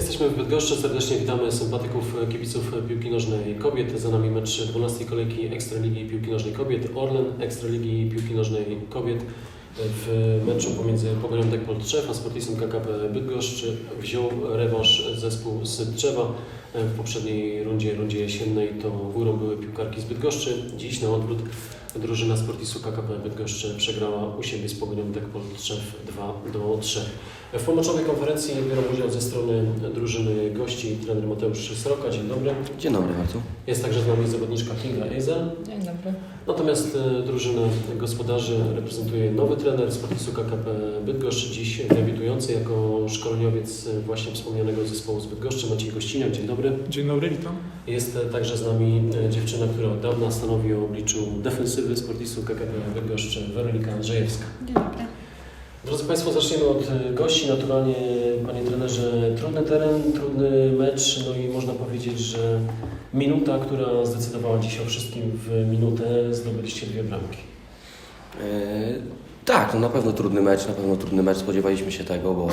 Jesteśmy w Bydgoszczy, serdecznie witamy sympatyków kibiców piłki nożnej kobiet. Za nami mecz 12 kolejki Ekstraligi Piłki Nożnej Kobiet. Orlen Ekstraligi Piłki Nożnej Kobiet w meczu pomiędzy Pogonią Dekpol Trzew a Sportisem KKP Bydgoszcz wziął rewanż zespół z Trzewa. W poprzedniej rundzie, rundzie jesiennej, to górą były piłkarki z Bydgoszczy. Dziś na odwrót drużyna Sportisu KKP Bydgoszcz przegrała u siebie z Pogonią Dekpol Trzew 2 do 3. W pomoczowej konferencji biorą udział ze strony drużyny gości trener Mateusz Sroka. Dzień dobry. Dzień dobry bardzo. Jest także z nami zawodniczka Kinga Eizel. Dzień dobry. Natomiast e, drużynę gospodarzy reprezentuje nowy trener Sportisu KKP Bydgoszcz, dziś debiutujący jako szkoleniowiec e, właśnie wspomnianego zespołu z Bydgoszczy, Maciej Gościniak. Dzień dobry. Dzień dobry, witam. Jest e, także z nami e, dziewczyna, która od dawna stanowi o obliczu defensywy Sportisu KKP Bydgoszcz, Weronika Andrzejewska. Dzień dobry. Drodzy Państwo, zaczniemy od e, gości. Naturalnie, Panie Trenerze, trudny teren, trudny mecz, no i można powiedzieć, że minuta, która zdecydowała dziś o wszystkim w minutę, zdobyliście dwie bramki. E, tak, no na pewno trudny mecz, na pewno trudny mecz. Spodziewaliśmy się tego, bo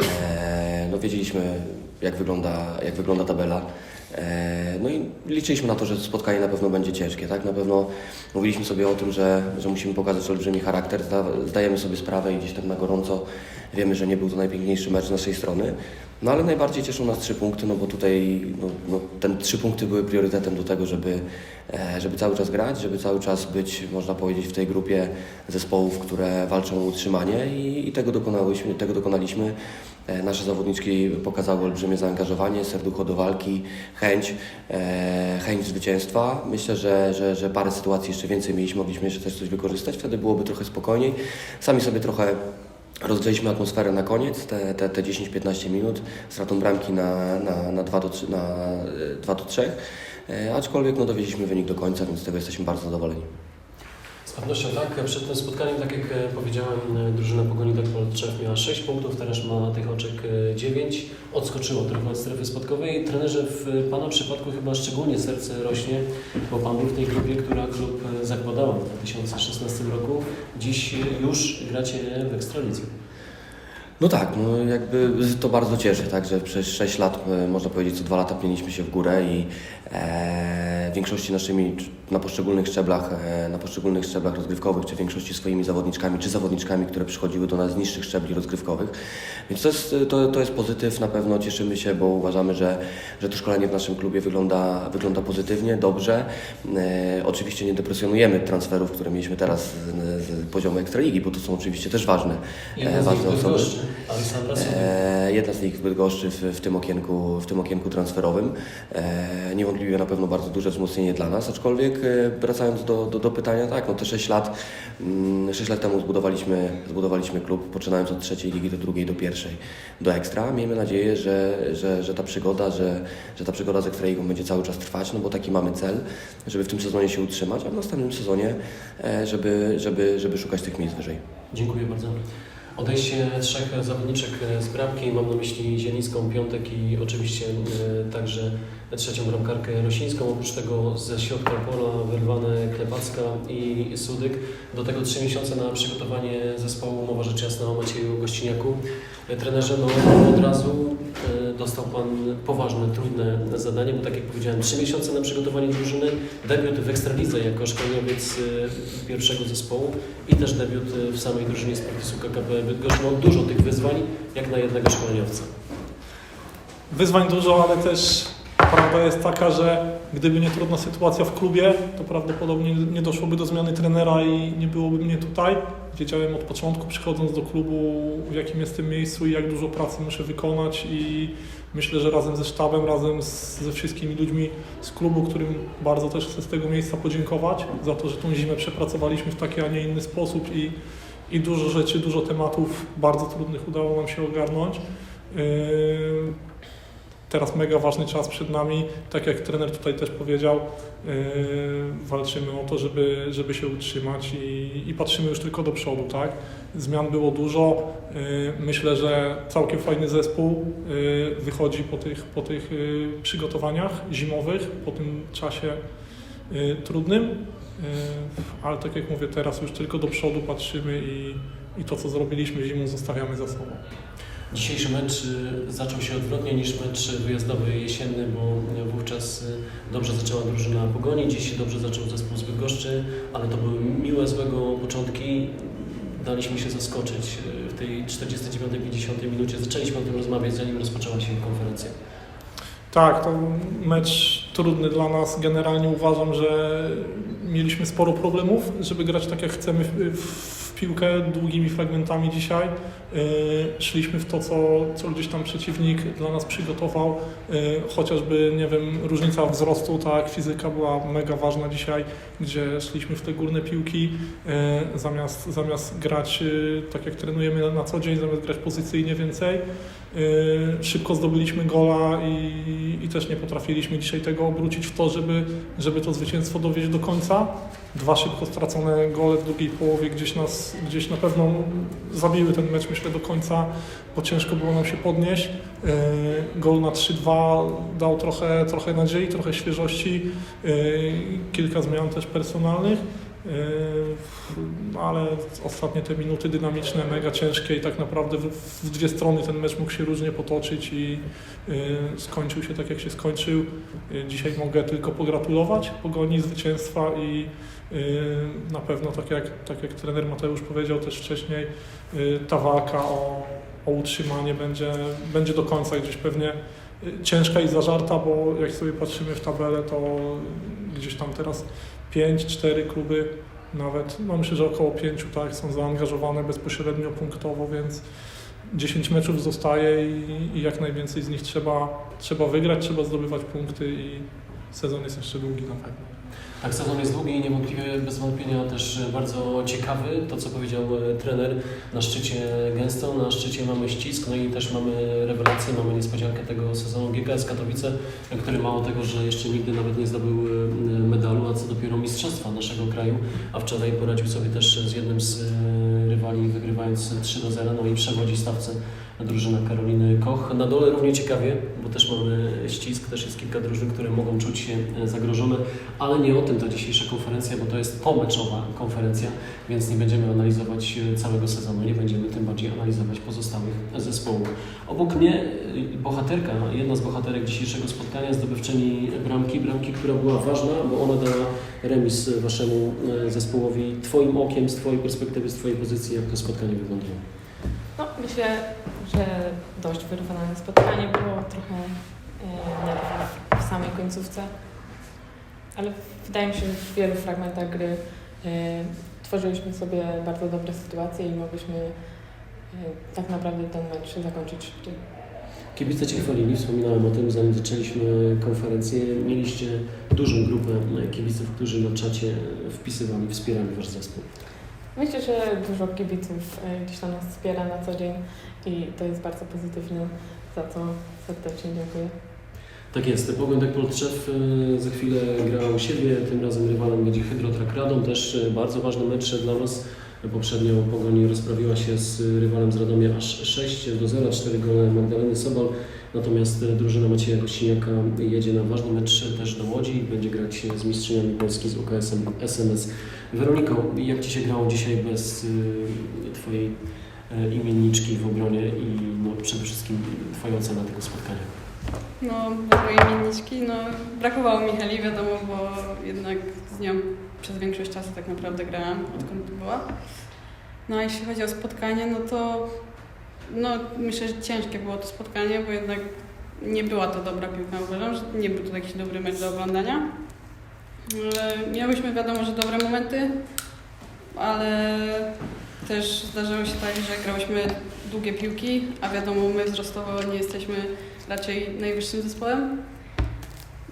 e, no wiedzieliśmy jak wygląda, jak wygląda tabela. E, no i liczyliśmy na to, że spotkanie na pewno będzie ciężkie, tak? Na pewno mówiliśmy sobie o tym, że, że musimy pokazać olbrzymi charakter. Zda, zdajemy sobie sprawę i gdzieś tak na gorąco wiemy, że nie był to najpiękniejszy mecz z naszej strony. No ale najbardziej cieszą nas trzy punkty, no bo tutaj no, no, ten trzy punkty były priorytetem do tego, żeby, e, żeby cały czas grać, żeby cały czas być, można powiedzieć, w tej grupie zespołów, które walczą o utrzymanie i, i tego dokonałyśmy, tego dokonaliśmy. E, Nasze zawodniczki pokazały olbrzymie zaangażowanie, serducho do walki, chęć, e, chęć zwycięstwa. Myślę, że, że, że parę sytuacji jeszcze więcej mieliśmy, mogliśmy jeszcze też coś wykorzystać, wtedy byłoby trochę spokojniej. Sami sobie trochę rozgrzeliśmy atmosferę na koniec, te, te, te 10-15 minut, stratą bramki na, na, na 2 do 3, na, e, 2 do 3. E, aczkolwiek no, dowieźliśmy wynik do końca, więc z tego jesteśmy bardzo zadowoleni. Z pewnością tak. Przed tym spotkaniem, tak jak e, powiedziałem, e, drużyna Pogoni Dekpol Trzew miała 6 punktów, teraz ma tych oczek e, 9. Odskoczyło trochę od strefy spadkowej. Trenerze, w Pana przypadku chyba szczególnie serce rośnie, bo Pan był w tej grupie, która klub e, zakładała w 2016 roku. Dziś e, już gracie w Ekstralidze. No tak, no jakby to bardzo cieszy, tak, że przez 6 lat, e, można powiedzieć, co dwa lata pięliśmy się w górę i e, większości naszymi, na poszczególnych szczeblach, e, na poszczególnych szczeblach rozgrywkowych, czy w większości swoimi zawodniczkami, czy zawodniczkami, które przychodziły do nas z niższych szczebli rozgrywkowych. Więc to jest, to, to jest pozytyw, na pewno cieszymy się, bo uważamy, że, że to szkolenie w naszym klubie wygląda, wygląda pozytywnie, dobrze. E, oczywiście nie depresjonujemy transferów, które mieliśmy teraz z, z poziomu Ekstraligi, bo to są oczywiście też ważne, Jeden e, ważne osoby. E, jedna z nich Bydgoszczy w, w, tym okienku, w tym okienku transferowym. E, niewątpliwie na pewno bardzo duże wzmocnienie dla nas, aczkolwiek e, wracając do, do, do pytania, tak, no te 6 lat, mm, 6 lat temu zbudowaliśmy, zbudowaliśmy klub, poczynając od trzeciej ligi do drugiej, do pierwszej, do ekstra. Miejmy nadzieję, że, że, że ta przygoda, że, że ta przygoda z ekstraligą będzie cały czas trwać, no bo taki mamy cel, żeby w tym sezonie się utrzymać, a w następnym sezonie, e, żeby, żeby, żeby szukać tych miejsc wyżej. Dziękuję bardzo. Odejście trzech zawodniczek z bramki, mam na myśli Zielińską, Piątek i oczywiście e, także trzecią bramkarkę Rosińską. Oprócz tego ze środka pola wyrwane Klepacka i Sudyk. Do tego trzy miesiące na przygotowanie zespołu, mowa rzecz jasna o Macieju Gościniaku. E, Trenerze, no od razu e, dostał Pan poważne, trudne zadanie, bo tak jak powiedziałem, trzy miesiące na przygotowanie drużyny, debiut w Ekstralidze jako szkoleniowiec e, pierwszego zespołu i też debiut e, w samej drużynie Sportisu KKP Bydgoszcz. No dużo tych wyzwań, jak na jednego szkoleniowca. Wyzwań dużo, ale też prawda jest taka, że gdyby nie trudna sytuacja w klubie, to prawdopodobnie nie doszłoby do zmiany trenera i nie byłoby mnie tutaj. Wiedziałem od początku, przychodząc do klubu, w jakim jestem miejscu i jak dużo pracy muszę wykonać i myślę, że razem ze sztabem, razem z, ze wszystkimi ludźmi z klubu, którym bardzo też chcę z tego miejsca podziękować za to, że tą zimę przepracowaliśmy w taki, a nie inny sposób i, i dużo rzeczy, dużo tematów bardzo trudnych udało nam się ogarnąć. Yy, Teraz mega ważny czas przed nami. Tak jak trener tutaj też powiedział, yy, walczymy o to, żeby, żeby się utrzymać i, i patrzymy już tylko do przodu. Tak? Zmian było dużo. Yy, myślę, że całkiem fajny zespół yy, wychodzi po tych, po tych yy, przygotowaniach zimowych, po tym czasie yy, trudnym. Yy, ale tak jak mówię, teraz już tylko do przodu patrzymy i, i to, co zrobiliśmy zimą, zostawiamy za sobą. Dzisiejszy mecz y, zaczął się odwrotnie niż mecz wyjazdowy jesienny, bo y, wówczas y, dobrze zaczęła drużyna Pogoni, dziś dobrze zaczął zespół z Bydgoszczy, ale to były miłe, złego początki. Daliśmy się zaskoczyć w tej 49-50 minucie. Zaczęliśmy o tym rozmawiać, zanim rozpoczęła się konferencja. Tak, to mecz trudny dla nas. Generalnie uważam, że mieliśmy sporo problemów, żeby grać tak jak chcemy w piłkę długimi fragmentami dzisiaj. Yy, szliśmy w to, co, co gdzieś tam przeciwnik dla nas przygotował. Yy, chociażby, nie wiem, różnica wzrostu, tak, fizyka była mega ważna dzisiaj, gdzie szliśmy w te górne piłki, yy, zamiast, zamiast grać tak jak trenujemy na co dzień, zamiast grać pozycyjnie więcej. Yy, Szybko zdobyliśmy gola i, i też nie potrafiliśmy dzisiaj tego obrócić w to, żeby, żeby to zwycięstwo dowieść do końca. Dwa szybko stracone gole w drugiej połowie gdzieś nas, gdzieś na pewno zabiły ten mecz, myślę, do końca, bo ciężko było nam się podnieść. Yy, Gol na 3-2 dał trochę, trochę nadziei, trochę świeżości, yy, kilka zmian też personalnych. Yy, ale ostatnie te minuty dynamiczne, mega ciężkie i tak naprawdę w, dwie strony ten mecz mógł się różnie potoczyć i yy, skończył się tak jak się skończył. Yy, dzisiaj mogę tylko pogratulować Pogoni zwycięstwa i na pewno tak jak, tak jak trener Mateusz powiedział też wcześniej, ta walka o, o utrzymanie będzie, będzie do końca gdzieś pewnie ciężka i zażarta, bo jak sobie patrzymy w tabelę, to gdzieś tam teraz 5-4 kluby, nawet no myślę, że około 5 tak, są zaangażowane bezpośrednio punktowo, więc 10 meczów zostaje i, i jak najwięcej z nich trzeba, trzeba wygrać, trzeba zdobywać punkty i sezon jest jeszcze długi na pewno. Tak, sezon jest długi i niewątpliwie, bez wątpienia też bardzo ciekawy. To, co powiedział e, trener, na szczycie gęsto, na szczycie mamy ścisk, no i też mamy rewelację, mamy niespodziankę tego sezonu GKS Katowice, który mało tego, że jeszcze nigdy nawet nie zdobył e, medalu, a co dopiero mistrzostwa naszego kraju, a wczoraj poradził sobie też z jednym z e, rywali, wygrywając 3 do 0, no i przewodzi stawce drużyna Karoliny Koch. Na dole równie ciekawie, bo też mamy ścisk, też jest kilka drużyn, które mogą czuć się e, zagrożone, ale nie o tym ta dzisiejsza konferencja, bo to jest pomeczowa konferencja, więc nie będziemy analizować e, całego sezonu, nie będziemy tym bardziej analizować pozostałych zespołów. Obok mnie e, bohaterka, jedna z bohaterek dzisiejszego spotkania, zdobywczyni bramki, bramki, która była ważna, bo ona dała remis Waszemu zespołowi. Twoim okiem, z Twojej perspektywy, z Twojej pozycji, jak to spotkanie wyglądało? Myślę, że dość wyrównane spotkanie było, trochę e, nerwów w samej końcówce, ale wydaje mi się, że w wielu fragmentach gry e, tworzyliśmy sobie bardzo dobre sytuacje i mogliśmy e, tak naprawdę ten mecz zakończyć szybciej. Kibice Cię chwalili, wspominałem o tym, zanim zaczęliśmy konferencję. Mieliście dużą grupę kibiców, którzy na czacie wpisywali, wspierali Wasz zespół. Myślę, że dużo kibiców e, gdzieś tam nas wspiera na co dzień i to jest bardzo pozytywne, za co serdecznie dziękuję. Tak jest, Pogłębek Poltrzew e, za chwilę gra u siebie, tym razem rywalem będzie Hydrotrak Radom, też e, bardzo ważny mecz dla Was. Poprzednio Pogoń rozprawiła się z rywalem z Radomia aż 6 do 0, 4 gole Magdaleny Sobol. Natomiast e, drużyna Macieja Kościniaka jedzie na ważny mecz też do Łodzi i będzie grać z mistrzyniami Polski z UKS-em SMS. Weroniko, jak Ci się grało dzisiaj bez Twojej imienniczki w obronie i no, przede wszystkim Twoja ocena tego spotkania? No, mojej imienniczki, no brakowało mi Heli, wiadomo, bo jednak z nią przez większość czasu tak naprawdę grałam, odkąd była. No a jeśli chodzi o spotkanie, no to no, myślę, że ciężkie było to spotkanie, bo jednak nie była to dobra piłka, uważam, że nie był to jakiś dobry mecz do oglądania. E, Miałyśmy wiadomo, że dobre momenty, ale też zdarzało się tak, że grałyśmy długie piłki, a wiadomo, my wzrostowo nie jesteśmy raczej najwyższym zespołem.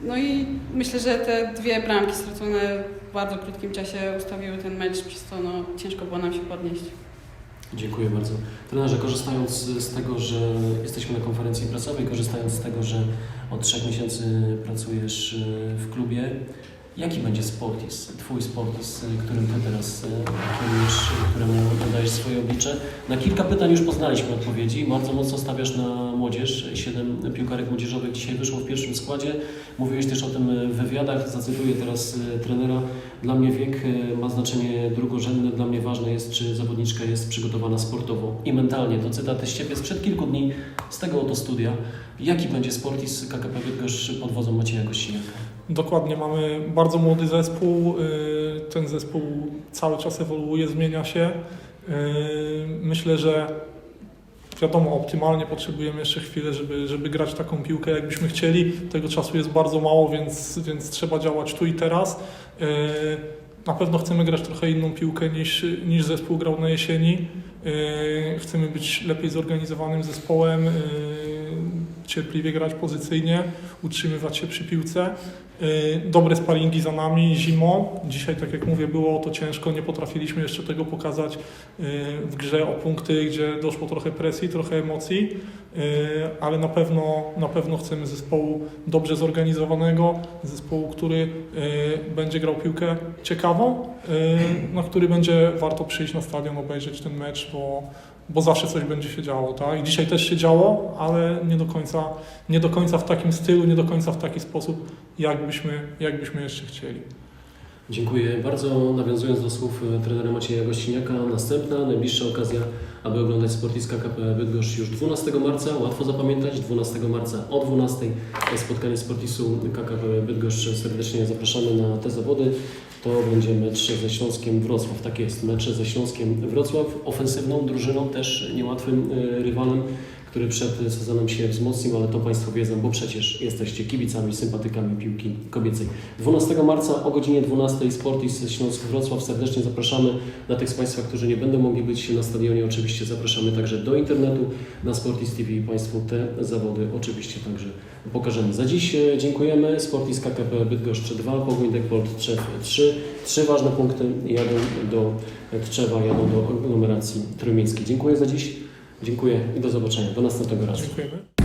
No i myślę, że te dwie bramki stracone w bardzo krótkim czasie ustawiły ten mecz, przez co no, ciężko było nam się podnieść. Dziękuję bardzo. Trenerze, korzystając z tego, że jesteśmy na konferencji prasowej, korzystając z tego, że od trzech miesięcy pracujesz e, w klubie, jaki będzie Sportis, Twój Sportis, e, którym Ty teraz e, kierujesz, któremu nadajesz swoje oblicze? Na kilka pytań już poznaliśmy odpowiedzi. Bardzo mocno stawiasz na młodzież. Siedem piłkarek młodzieżowych dzisiaj wyszło w pierwszym składzie. Mówiłeś też o tym w wywiadach, zacytuję teraz trenera. Dla mnie wiek e, ma znaczenie drugorzędne. Dla mnie ważne jest, czy zawodniczka jest przygotowana sportowo i mentalnie. To cytaty z Ciebie sprzed kilku dni z tego oto studia. Jaki będzie Sportis KKP Bydgoszcz pod wodzą Macieja Gościniaka? Dokładnie, mamy bardzo młody zespół. y, Ten zespół cały czas ewoluuje, zmienia się. Y, Myślę, że wiadomo, optymalnie potrzebujemy jeszcze chwilę, żeby, żeby grać taką piłkę, jakbyśmy chcieli. Tego czasu jest bardzo mało, więc, więc trzeba działać tu i teraz. Y, Na pewno chcemy grać trochę inną piłkę niż, niż zespół grał na jesieni. Chcemy być lepiej zorganizowanym zespołem, cierpliwie grać pozycyjnie, utrzymywać się przy piłce. Y, Dobre sparingi za nami zimą. Dzisiaj, tak jak mówię, było to ciężko. Nie potrafiliśmy jeszcze tego pokazać y, w grze o punkty, gdzie doszło trochę presji, trochę emocji, y, ale na pewno, na pewno chcemy zespołu dobrze zorganizowanego, zespołu, który będzie grał piłkę ciekawą, na który będzie warto przyjść na stadion, obejrzeć ten mecz, bo, bo zawsze coś będzie się działo. Tak? I dzisiaj też się działo, ale nie do końca, nie do końca w takim stylu, nie do końca w taki sposób, jakbyśmy, jakbyśmy jeszcze chcieli. Dziękuję bardzo. Nawiązując do słów e, trenera Macieja Gościniaka, następna, najbliższa okazja, aby oglądać Sportis KKP Bydgoszcz już 12 marca. Łatwo zapamiętać, 12 marca o 12 spotkanie Sportisu KKP Bydgoszcz. Serdecznie zapraszamy na te zawody. To będzie mecz ze Śląskiem Wrocław. Tak jest, mecz ze Śląskiem Wrocław. Ofensywną drużyną, też niełatwym e, rywalem, który przed sezonem się wzmocnił, ale to Państwo wiedzą, bo przecież jesteście kibicami, sympatykami piłki kobiecej. 12 marca o godzinie 12 Sportis Śląsk Wrocław. Serdecznie zapraszamy. Dla tych z Państwa, którzy nie będą mogli być na stadionie, oczywiście zapraszamy także do internetu na Sportis TV. Państwu te zawody oczywiście także pokażemy. Za dziś e, dziękujemy. Sportis KKP Bydgoszcz 2, Pogoń Trzew 3. Trzy ważne punkty jadą do Tczewa, jadą do aglomeracji trójmiejskiej. Dziękuję za dziś. Dziękuję i do zobaczenia. Do następnego razu. Dziękujemy.